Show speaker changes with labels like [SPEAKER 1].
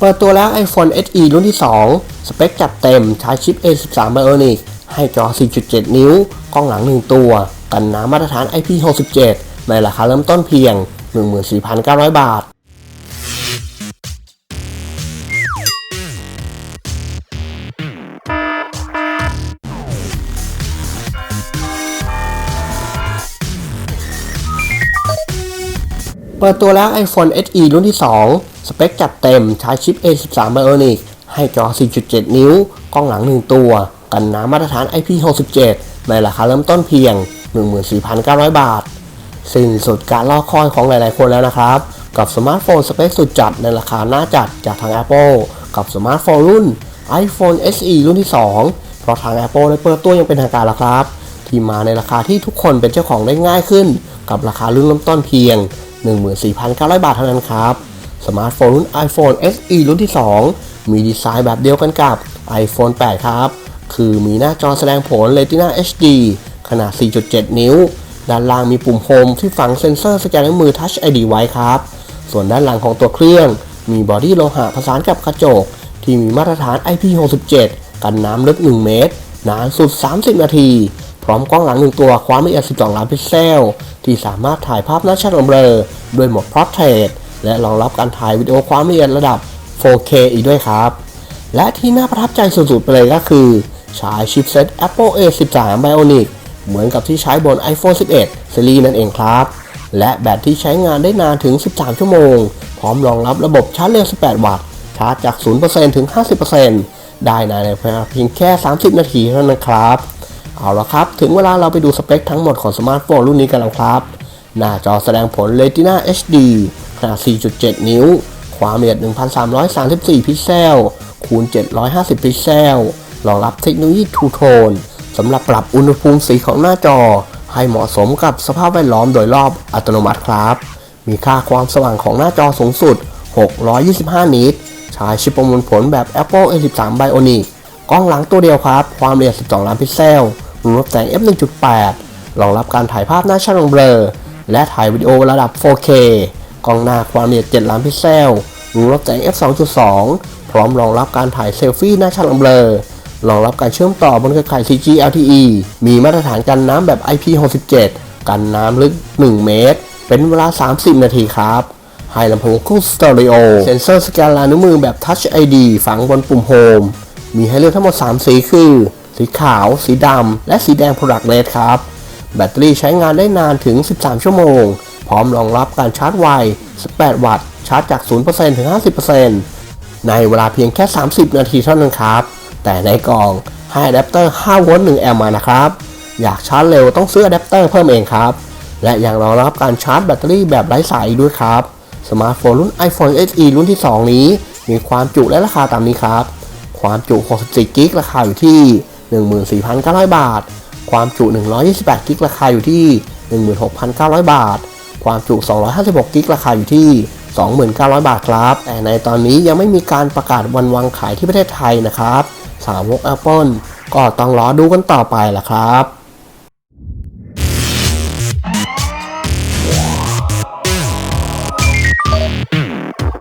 [SPEAKER 1] เปิดตัวแล้ว iPhone SE รุ่นที่ 2 สเปคจัดเต็มใช้ชิป A13 Bionic ให้จอ 4.7 นิ้ว กล้องหลัง 1 ตัว กันน้ำมาตรฐาน IP67 ในราคาเริ่มต้นเพียง 14,900 บาท เปิดตัวแล้ว iPhone SE รุ่นที่ 2 สเปคจัดเต็มใช้ชิป A13 Bionic ให้จอ 4.7 นิ้ว กล้องหลัง 1 ตัว กันน้ำมาตรฐาน IP67 ในราคาเริ่มต้นเพียง 14,900 บาท สิ้นสุดการรอคอยของหลายๆคนแล้วนะครับ กับสมาร์ทโฟนสเปคสุดจัดในราคาน่าจัดจากทาง Apple กับสมาร์ทโฟนรุ่น iPhone SE รุ่นที่ 2 เพราะทาง Apple ได้เปิดตัวยังเป็นทางการแล้วครับ ที่มาในราคาที่ทุกคนเป็นเจ้าของได้ง่ายขึ้น กับราคาเริ่มต้นเพียง 14,900 บาทเท่านั้นครับ สมาร์ทโฟนรุ่น iPhone SE รุ่นที่ 2 มีดีไซน์แบบเดียวกันกับ iPhone 8 ครับ คือมีหน้าจอแสดงผล Retina HD ขนาด 4.7 นิ้ว ด้านล่างมีปุ่มโฮมที่ฝังเซ็นเซอร์สแกนนิ้วมือ Touch ID ไว้ครับ ส่วนด้านหลังของตัวเครื่อง มีบอดี้โลหะผสานกับกระจก ที่มีมาตรฐาน IP67 กันน้ำลึก 1 เมตร นานสุด 30 นาที พร้อมกล้องหลังหนึ่งตัวความละเอียด 12 ล้านพิกเซล ที่สามารถถ่ายภาพหน้าชัดเบลอด้วยโหมด Portrait และรองรับการถ่ายวิดีโอความละเอียดระดับ 4K อีกด้วยครับ และที่น่าประทับใจสุดๆไปเลยก็คือใช้ชิปเซ็ต Apple A13 Bionic เหมือนกับที่ใช้บน iPhone 11ซีรีส์นั่นเองครับ และแบตที่ใช้งานได้นานถึง 13 ชั่วโมง พร้อมรองรับระบบชาร์จเร็ว 18 วัตต์ ชาร์จจาก 0%ถึง 50%ได้ในเพียงแค่ 30 นาทีเท่านั้นครับ เอาละครับ ถึงเวลาเราไปดูสเปคทั้งหมดของสมาร์ทโฟนรุ่นนี้กันแล้วครับ หน้าจอแสดงผล Retina HD ขนาด 4.7 นิ้ว ความละเอียด 1334 พิกเซล คูณ 750 พิกเซล รองรับเทคโนโลยี True Tone สำหรับปรับอุณหภูมิสีของหน้าจอ ให้เหมาะสมกับสภาพแวดล้อมโดยรอบอัตโนมัติครับ มีค่าความสว่างของหน้าจอสูงสุด 625 นิตใช้ชิปประมวลผลแบบ Apple A13 Bionic กล้องหลังตัวเดียวครับ ความละเอียด 12 ล้านพิกเซล รวมแสง f 1.8รองรับการถ่ายภาพหน้าชัดลงเบลอและถ่ายวิดีโอระดับ 4K กล้องหน้าความละเอียด 7 ล้านพิกเซลรวมแสง f 2.2 พร้อมรองรับการถ่ายเซลฟี่หน้าชัดลงเบลอรองรับการเชื่อมต่อบนเครือข่าย 4G LTE มีมาตรฐานกันน้ำแบบ IP67 กันน้ำลึก 1 เมตร เป็นเวลา 30 นาทีครับให้ลำโพงคู่สเตอริโอ เซนเซอร์สแกนลายนิ้วมือแบบ Touch ID ฝังบนปุ่มโฮม มีให้เลือกทั้งหมด 3 สีคือ สีขาว สีดำ และสีแดง Product Red ครับ แบตเตอรี่ใช้งานได้นานถึง 13 ชั่วโมง พร้อมรองรับการชาร์จไว 18 วัตต์ ชาร์จจาก 0%ถึง 50%ในเวลาเพียงแค่ 30 นาทีเท่านั้นครับ แต่ในกล่องให้อะแดปเตอร์ 5 โวลต์ 1 แอมป์มานะครับ อยากชาร์จเร็วต้องซื้ออะแดปเตอร์เพิ่มเองครับ และยังรองรับการชาร์จแบตเตอรี่แบบไร้สายด้วยครับ สมาร์ทโฟนรุ่น iPhone SE รุ่นที่ 2 นี้ มีความจุและราคาตามนี้ครับ ความจุ 64 กิก ราคาอยู่ที่ 14,900 บาท ความจุ 128 กิก ราคาอยู่ที่ 16,900 บาท ความจุ 256 กิก ราคาอยู่ที่ 2,900 บาทครับ แต่ในตอนนี้ยังไม่มีการประกาศวันวางขายที่ประเทศไทยนะครับ สาวก Apple ก็ต้องรอดูกันต่อไปล่ะครับ